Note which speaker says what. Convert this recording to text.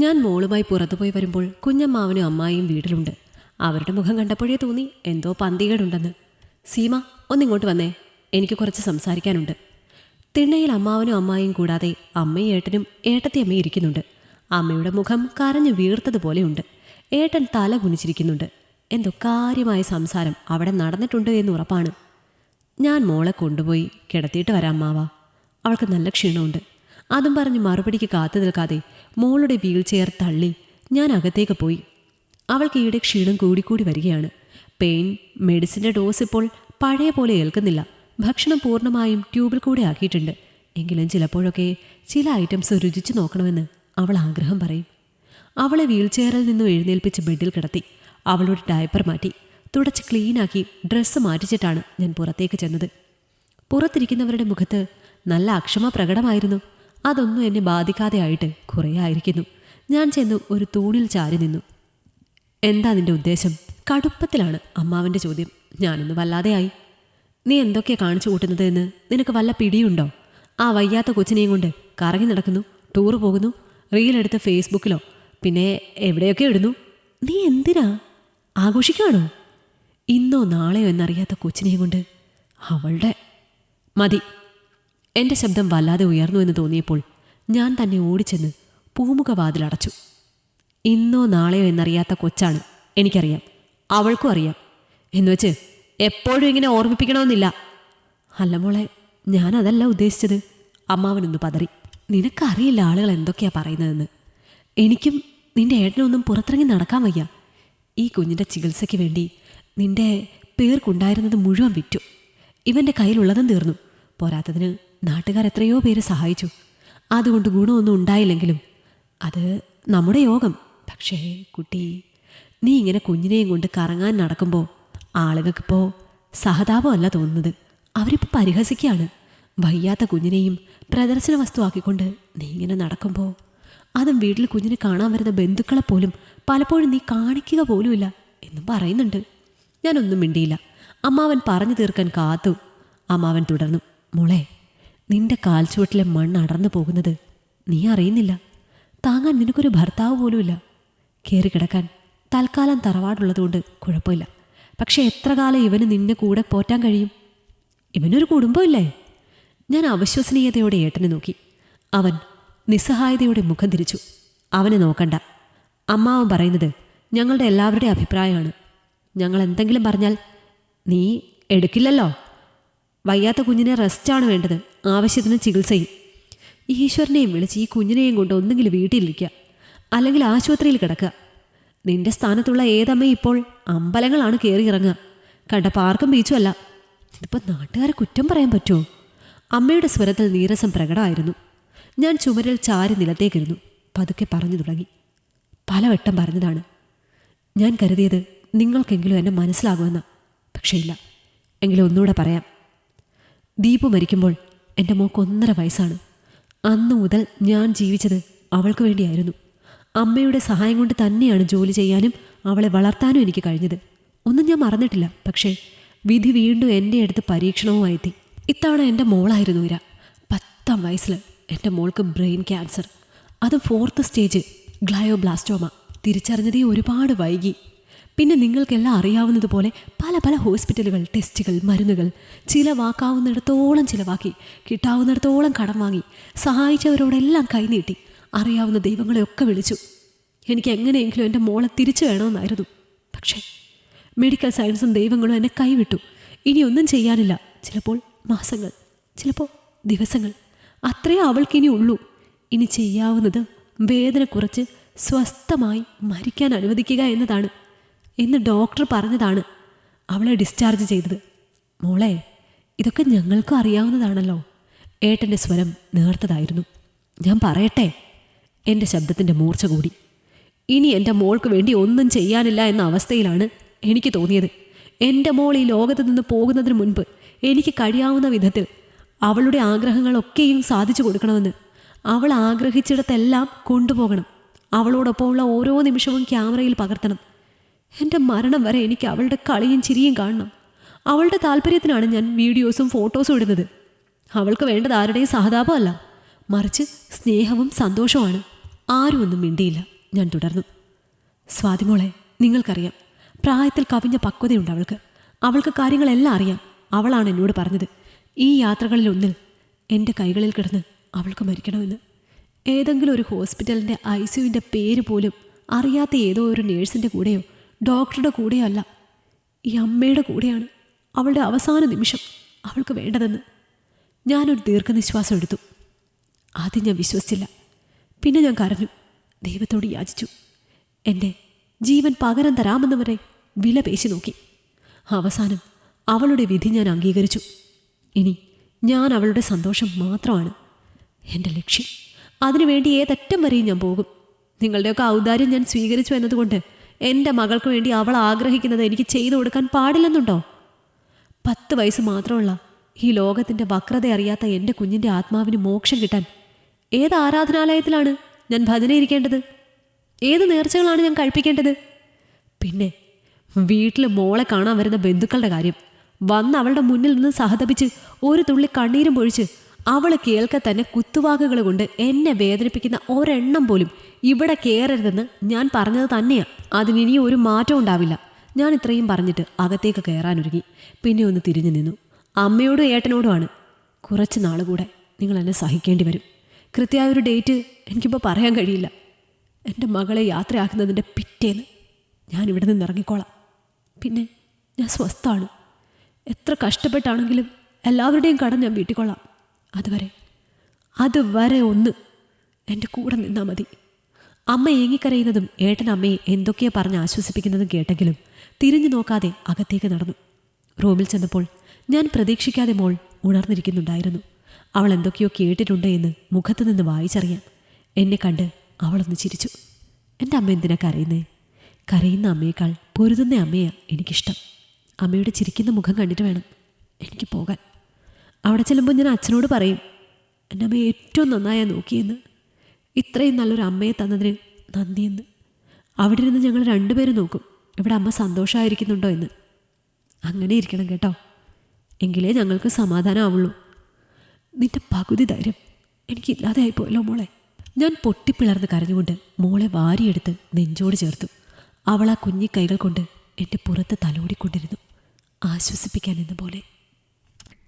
Speaker 1: ഞാൻ മോളുമായി പുറത്തുപോയി വരുമ്പോൾ കുഞ്ഞമ്മാവനും അമ്മായിയും വീട്ടിലുണ്ട്. അവരുടെ മുഖം കണ്ടപ്പോഴേ തോന്നി എന്തോ പന്തികേടുണ്ടെന്ന്. സീമ ഒന്നിങ്ങോട്ട് വന്നേ. എനിക്ക് കുറച്ച് സംസാരിക്കാനുണ്ട്. തിണ്ണയിൽ അമ്മാവനും അമ്മായിയും കൂടാതെ അമ്മയും ഏട്ടനും ഏട്ടത്തിയമ്മയും ഇരിക്കുന്നുണ്ട്. അമ്മയുടെ മുഖം കരഞ്ഞു വീർത്തതുപോലെയുണ്ട്. ഏട്ടൻ തല കുനിച്ചിരിക്കുന്നുണ്ട്. എന്തോ കാര്യമായ സംസാരം അവിടെ നടന്നിട്ടുണ്ട് എന്ന് ഉറപ്പാണ്. ഞാൻ മോളെ കൊണ്ടുപോയി കിടത്തിയിട്ട് വരാം അമ്മാവ. അവൾക്ക് നല്ല ക്ഷീണമുണ്ട്. അതും പറഞ്ഞ് മറുപടിക്ക് കാത്തു നിൽക്കാതെ മോളുടെ വീൽ ചെയർ തള്ളി ഞാൻ അകത്തേക്ക് പോയി. അവൾക്ക് ഈയിടെ ക്ഷീണം കൂടിക്കൂടി വരികയാണ്. പെയിൻ മെഡിസിന്റെ ഡോസ് ഇപ്പോൾ പഴയ പോലെ ഏൽക്കുന്നില്ല. ഭക്ഷണം പൂർണമായും ട്യൂബിൽ കൂടെ ആക്കിയിട്ടുണ്ട്. എങ്കിലും ചിലപ്പോഴൊക്കെ ചില ഐറ്റംസ് രുചിച്ചു നോക്കണമെന്ന് അവൾ ആഗ്രഹം പറയും. അവളെ വീൽ ചെയറിൽ നിന്നും എഴുന്നേൽപ്പിച്ച് ബെഡിൽ കിടത്തി. അവളുടെ ഡയപ്പർ മാറ്റി. തുടച്ച് ക്ലീനാക്കി ഡ്രസ്സ് മാറ്റിച്ചിട്ടാണ് ഞാൻ പുറത്തേക്ക് ചെന്നത്. പുറത്തിരിക്കുന്നവരുടെ മുഖത്ത് നല്ല അക്ഷമ പ്രകടമായിരുന്നു. അതൊന്നും എന്നെ ബാധിക്കാതെ ആയിട്ട് കുറേ ആയിരിക്കുന്നു. ഞാൻ ചെന്ന് ഒരു തൂണിൽ ചാരി നിന്നു. എന്താ നിന്റെ ഉദ്ദേശം? കടുപ്പത്തിലാണ് അമ്മാവന്റെ ചോദ്യം. ഞാനൊന്ന് വല്ലാതെയായി. നീ എന്തൊക്കെ കാണിച്ചു കൂട്ടുന്നത് എന്ന് നിനക്ക് വല്ല പിടിയുണ്ടോ? ആ വയ്യാത്ത കൊച്ചിനെയും കൊണ്ട് കറങ്ങി നടക്കുന്നു ടൂറ് പോകുന്നു റീലെടുത്ത് ഫേസ്ബുക്കിലോ പിന്നെ എവിടെയൊക്കെ ഇടുന്നു. നീ എന്തിനാ? ആഘോഷിക്കുകയാണോ ഇന്നോ നാളെയോ എന്നറിയാത്ത കൊച്ചിനെയും കൊണ്ട് അവളുടെ മതി. എന്റെ ശബ്ദം വല്ലാതെ ഉയർന്നു എന്ന് തോന്നിയപ്പോൾ ഞാൻ തന്നെ ഓടിച്ചെന്ന് പൂമുഖവാതിലടച്ചു. ഇന്നോ നാളെയോ എന്നറിയാത്ത കൊച്ചാണ് എനിക്കറിയാം. അവൾക്കും അറിയാം. എന്നുവെച്ച് എപ്പോഴും ഇങ്ങനെ ഓർമ്മിപ്പിക്കണമെന്നില്ല. അല്ല മോളെ ഞാനതല്ല ഉദ്ദേശിച്ചത്. അമ്മാവനൊന്ന് പതറി. നിനക്കറിയില്ല ആളുകൾ എന്തൊക്കെയാ പറയുന്നതെന്ന്. എനിക്കും നിന്റെ ഏട്ടനൊന്നും പുറത്തിറങ്ങി നടക്കാൻ വയ്യ. ഈ കുഞ്ഞിന്റെ ചികിത്സയ്ക്ക് വേണ്ടി നിന്റെ പേർക്കുണ്ടായിരുന്നത് മുഴുവൻ വിറ്റു. ഇവന്റെ കയ്യിലുള്ളതും തീർന്നു. പോരാത്തതിന് നാട്ടുകാർ എത്രയോ പേര് സഹായിച്ചു. അതുകൊണ്ട് ഗുണമൊന്നും ഉണ്ടായില്ലെങ്കിലും അത് നമ്മുടെ യോഗം. പക്ഷേ കുട്ടി നീ ഇങ്ങനെ കുഞ്ഞിനെയും കൊണ്ട് കറങ്ങാൻ നടക്കുമ്പോൾ ആളുകൾക്കിപ്പോൾ സഹതാപമല്ല തോന്നുന്നത്. അവരിപ്പോൾ പരിഹസിക്കുകയാണ്. വയ്യാത്ത കുഞ്ഞിനെയും പ്രദർശന വസ്തുവാക്കിക്കൊണ്ട് നീ ഇങ്ങനെ നടക്കുമ്പോൾ അതും വീട്ടിൽ കുഞ്ഞിനെ കാണാൻ വരുന്ന ബന്ധുക്കളെ പോലും പലപ്പോഴും നീ കാണിക്കുക പോലുമില്ല എന്നും പറയുന്നുണ്ട്. ഞാനൊന്നും മിണ്ടിയില്ല. അമ്മാവൻ പറഞ്ഞു തീർക്കാൻ കാത്തു. അമ്മാവൻ തുടർന്നു. മോളെ നിന്റെ കാൽച്ചുവട്ടിലെ മണ്ണ് അടർന്നു പോകുന്നത് നീ അറിയുന്നില്ല. താങ്ങാൻ നിനക്കൊരു ഭർത്താവ് പോലുമില്ല. കയറി കിടക്കാൻ തൽക്കാലം തറവാടുള്ളതുകൊണ്ട് കുഴപ്പമില്ല. പക്ഷേ എത്ര കാലം ഇവന് നിന്നെ കൂടെ പോറ്റാൻ കഴിയും? ഇവനൊരു കുടുംബമില്ലേ? ഞാൻ അവിശ്വസനീയതയോടെ ഏട്ടനെ നോക്കി. അവൻ നിസ്സഹായതയോടെ മുഖം തിരിച്ചു. അവനെ നോക്കണ്ട. അമ്മാവൻ പറയുന്നത് ഞങ്ങളുടെ എല്ലാവരുടെയും അഭിപ്രായമാണ്. ഞങ്ങൾ എന്തെങ്കിലും പറഞ്ഞാൽ നീ എടുക്കില്ലല്ലോ? വയ്യാത്ത കുഞ്ഞിനെ റെസ്റ്റാണ് വേണ്ടത്. ആവശ്യത്തിന് ചികിത്സയും. ഈശ്വരനെയും വിളിച്ച് ഈ കുഞ്ഞിനെയും കൊണ്ട് ഒന്നെങ്കിലും വീട്ടിലിരിക്കുക അല്ലെങ്കിൽ ആശുപത്രിയിൽ കിടക്കുക. നിന്റെ സ്ഥാനത്തുള്ള ഏതമ്മ ഇപ്പോൾ അമ്പലങ്ങളാണ് കയറി ഇറങ്ങുക. കണ്ട പാർക്കും ബീച്ചും അല്ല ഇതിപ്പോൾ നാട്ടുകാരെ കുറ്റം പറയാൻ പറ്റുമോ? അമ്മയുടെ സ്വരത്തിൽ നീരസം പ്രകടമായിരുന്നു. ഞാൻ ചുമരിൽ ചാരി നിലത്തേക്കിരുന്നു. പതുക്കെ പറഞ്ഞു തുടങ്ങി. പലവട്ടം പറഞ്ഞതാണ്. ഞാൻ കരുതിയത് നിങ്ങൾക്കെങ്കിലും എന്നെ മനസ്സിലാകുമെന്ന. പക്ഷേ ഇല്ല. എങ്കിലും ഒന്നുകൂടെ പറയാം. ദീപു മരിക്കുമ്പോൾ എന്റെ മോക്ക് ഒന്നര വയസ്സാണ്. അന്നു മുതൽ ഞാൻ ജീവിച്ചത് അവൾക്ക് വേണ്ടിയായിരുന്നു. അമ്മയുടെ സഹായം കൊണ്ട് തന്നെയാണ് ജോലി ചെയ്യാനും അവളെ വളർത്താനും എനിക്ക് കഴിഞ്ഞത്. ഒന്നും ഞാൻ മറന്നിട്ടില്ല പക്ഷേ വിധി വീണ്ടും എന്റെ അടുത്ത് പരീക്ഷണവുമായി എത്തി ഇത്തവണ എന്റെ മോളായിരുന്നു ഇര. പത്താം വയസ്സിൽ എന്റെ മോൾക്ക് ബ്രെയിൻ ക്യാൻസർ. അത് ഫോർത്ത് സ്റ്റേജ് ഗ്ലയോബ്ലാസ്റ്റോമ. തിരിച്ചറിഞ്ഞതേ ഒരുപാട് വൈകി. പിന്നെ നിങ്ങൾക്കെല്ലാം അറിയാവുന്നതുപോലെ പല പല ഹോസ്പിറ്റലുകൾ ടെസ്റ്റുകൾ മരുന്നുകൾ ചിലവാക്കാവുന്നിടത്തോളം ചിലവാക്കി കിട്ടാവുന്നിടത്തോളം കടം വാങ്ങി സഹായിച്ചവരോടെല്ലാം കൈനീട്ടി അറിയാവുന്ന ദൈവങ്ങളെയൊക്കെ വിളിച്ചു. എനിക്ക് എങ്ങനെയെങ്കിലും എന്റെ മോളെ തിരിച്ചു വേണമെന്നായിരുന്നു. പക്ഷേ മെഡിക്കൽ സയൻസും ദൈവങ്ങളും എന്നെ കൈവിട്ടു. ഇനിയൊന്നും ചെയ്യാനില്ല. ചിലപ്പോൾ മാസങ്ങൾ ചിലപ്പോൾ ദിവസങ്ങൾ. അത്രയേ അവൾക്കിനി ഉള്ളൂ. ഇനി ചെയ്യാവുന്നത് വേദന കുറച്ച് സ്വസ്ഥമായി മരിക്കാൻ അനുവദിക്കുക എന്നതാണ്. എന്ന് ഡോക്ടർ പറഞ്ഞതാണ് അവളെ ഡിസ്ചാർജ് ചെയ്തത്. മോളെ ഇതൊക്കെ ഞങ്ങൾക്കും അറിയാവുന്നതാണല്ലോ. ഏട്ടന്റെ സ്വരം നേർത്തതായിരുന്നു. ഞാൻ പറയട്ടെ? എന്റെ ശബ്ദത്തിന്റെ മൂർച്ച കൂടി. ഇനി എന്റെ മോൾക്ക് വേണ്ടി ഒന്നും ചെയ്യാനില്ല എന്ന അവസ്ഥയിലാണ് എനിക്ക് തോന്നിയത്. എന്റെ മോൾ ഈ ലോകത്ത് നിന്ന് പോകുന്നതിന് മുൻപ് എനിക്ക് കഴിയാവുന്ന വിധത്തിൽ അവളുടെ ആഗ്രഹങ്ങളൊക്കെയും സാധിച്ചു കൊടുക്കണമെന്ന് അവൾ ആഗ്രഹിച്ചിടത്തെല്ലാം കൊണ്ടുപോകണം. അവളോടൊപ്പമുള്ള ഓരോ നിമിഷവും ക്യാമറയിൽ പകർത്തണം. എന്റെ മരണം വരെ എനിക്ക് അവളുടെ കളിയും ചിരിയും കാണണം. അവളുടെ താല്പര്യത്തിനാണ് ഞാൻ വീഡിയോസും ഫോട്ടോസും ഇടുന്നത്. അവൾക്ക് വേണ്ടത് ആരുടെയും സഹതാപമല്ല മറിച്ച് സ്നേഹവും സന്തോഷവുമാണ് ആരും ഒന്നും മിണ്ടിയില്ല. ഞാൻ തുടർന്നു. സ്വാതിമോളെ നിങ്ങൾക്കറിയാം. പ്രായത്തിൽ കവിഞ്ഞ പക്വതയുണ്ട് അവൾക്ക്. അവൾക്ക് കാര്യങ്ങളെല്ലാം അറിയാം. അവളാണ് എന്നോട് പറഞ്ഞത്. ഈ യാത്രകളിലൊന്നിൽ എന്റെ കൈകളിൽ കിടന്ന് അവൾക്ക് മരിക്കണമെന്ന്. ഏതെങ്കിലും ഒരു ഹോസ്പിറ്റലിന്റെ ഐ സിയുവിന്റെ പേര് പോലും അറിയാത്ത ഏതോ ഒരു നേഴ്സിന്റെ കൂടെയോ ഡോക്ടറുടെ കൂടെയല്ല ഈ അമ്മയുടെ കൂടെയാണ് അവളുടെ അവസാന നിമിഷം അവൾക്ക് വേണ്ടതെന്ന്. ഞാനൊരു ദീർഘനിശ്വാസം എടുത്തു. ആദ്യം ഞാൻ വിശ്വസിച്ചില്ല. പിന്നെ ഞാൻ കരഞ്ഞു. ദൈവത്തോട് യാചിച്ചു. എന്റെ ജീവൻ പകരം തരാമെന്ന് വരെ വില പേശി നോക്കി. അവസാനം അവളുടെ വിധി ഞാൻ അംഗീകരിച്ചു. ഇനി ഞാൻ അവളുടെ സന്തോഷം മാത്രമാണ്. എന്റെ ലക്ഷ്യം. അതിനുവേണ്ടി ഏതറ്റം വരെയും ഞാൻ പോകും. നിങ്ങളുടെയൊക്കെ ഔദാര്യം ഞാൻ സ്വീകരിച്ചു എന്നതുകൊണ്ട് എന്റെ മകൾക്ക് വേണ്ടി അവൾ ആഗ്രഹിക്കുന്നത് എനിക്ക് ചെയ്തു കൊടുക്കാൻ പാടില്ലെന്നുണ്ടോ? പത്ത് വയസ്സ് മാത്രമുള്ള ഈ ലോകത്തിന്റെ വക്രത അറിയാത്ത എന്റെ കുഞ്ഞിന്റെ ആത്മാവിന് മോക്ഷം കിട്ടാൻ ഏത് ആരാധനാലയത്തിലാണ് ഞാൻ ഭജനയിരിക്കേണ്ടത് ഏത് നേർച്ചകളാണ് ഞാൻ കഴിപ്പിക്കേണ്ടത്? പിന്നെ വീട്ടിൽ മോളെ കാണാൻ വരുന്ന ബന്ധുക്കളുടെ കാര്യം. വന്ന് അവളുടെ മുന്നിൽ നിന്ന് സഹതപിച്ച് ഒരു തുള്ളി കണ്ണീരും പൊഴിച്ച് അവൾ കേൾക്കെ തന്നെ കുത്തുവാക്കുകൾ കൊണ്ട് എന്നെ വേദനിപ്പിക്കുന്ന ഒരെണ്ണം പോലും ഇവിടെ കയറരുതെന്ന് ഞാൻ പറഞ്ഞത് തന്നെയാണ് അതിനിനി ഒരു മാറ്റം ഉണ്ടാവില്ല. ഞാൻ ഇത്രയും പറഞ്ഞിട്ട് അകത്തേക്ക് കയറാനൊരുങ്ങി പിന്നെ ഒന്ന് തിരിഞ്ഞു നിന്നു. അമ്മയോടും ഏട്ടനോടുമാണ് കുറച്ച് നാൾ കൂടെ നിങ്ങൾ എന്നെ സഹിക്കേണ്ടി വരും. കൃത്യമായ ഒരു ഡേറ്റ് എനിക്കിപ്പോൾ പറയാൻ കഴിയില്ല. എന്റെ മകളെ യാത്രയാക്കുന്നതിന്റെ പിറ്റേന്ന് ഞാൻ ഇവിടെ നിന്ന് ഇറങ്ങിക്കോളാം. പിന്നെ ഞാൻ സ്വസ്ഥാണ് എത്ര കഷ്ടപ്പെട്ടാണെങ്കിലും എല്ലാവരുടെയും കടം ഞാൻ വീട്ടിക്കൊള്ളാം. അതുവരെ. അതുവരെ ഒന്ന് എന്റെ കൂടെ നിന്നാൽ മതി. അമ്മ ഏങ്ങിക്കരയുന്നതും ഏട്ടൻ അമ്മയെ എന്തൊക്കെയോ പറഞ്ഞ് ആശ്വസിപ്പിക്കുന്നതും കേട്ടെങ്കിലും തിരിഞ്ഞു നോക്കാതെ അകത്തേക്ക് നടന്നു. റൂമിൽ ചെന്നപ്പോൾ ഞാൻ പ്രതീക്ഷിക്കാതെ മോൾ ഉണർന്നിരിക്കുന്നുണ്ടായിരുന്നു. അവൾ എന്തൊക്കെയോ കേട്ടിട്ടുണ്ട് എന്ന് മുഖത്തു നിന്ന് വായിച്ചറിയാം എന്നെ കണ്ട് അവളൊന്ന് ചിരിച്ചു. എന്റെ അമ്മ എന്തിനാ കരയുന്നേ? കരയുന്ന അമ്മയേക്കാൾ പൊരുതുന്ന അമ്മയാണ് എനിക്കിഷ്ടം. അമ്മയുടെ ചിരിക്കുന്ന മുഖം കണ്ടിട്ട് വേണം എനിക്ക് പോകാൻ. അവിടെ ചെല്ലുമ്പോൾ ഞാൻ അച്ഛനോട് പറയും എന്റെ അമ്മ ഏറ്റവും നന്നായാ നോക്കിയെന്ന്. ഇത്രയും നല്ലൊരു അമ്മയെ തന്നതിന് നന്ദിയെന്ന്. അവിടെ ഇരുന്ന് ഞങ്ങൾ രണ്ടുപേരും നോക്കും ഇവിടെ അമ്മ സന്തോഷമായിരിക്കുന്നുണ്ടോ എന്ന്. അങ്ങനെ ഇരിക്കണം കേട്ടോ. എങ്കിലേ ഞങ്ങൾക്ക് സമാധാനമാവുള്ളൂ നിന്റെ പകുതി ധൈര്യം എനിക്കില്ലാതെ ആയിപ്പോയല്ലോ മോളെ. ഞാൻ പൊട്ടിപ്പിളർന്ന് കരഞ്ഞുകൊണ്ട് മോളെ വാരിയെടുത്ത് നെഞ്ചോട് ചേർത്തു. അവൾ ആ കുഞ്ഞിക്കൈകൾ കൊണ്ട് എന്റെ പുറത്ത് തലോടിക്കൊണ്ടിരുന്നു. ആശ്വസിപ്പിക്കാൻ എന്ന പോലെ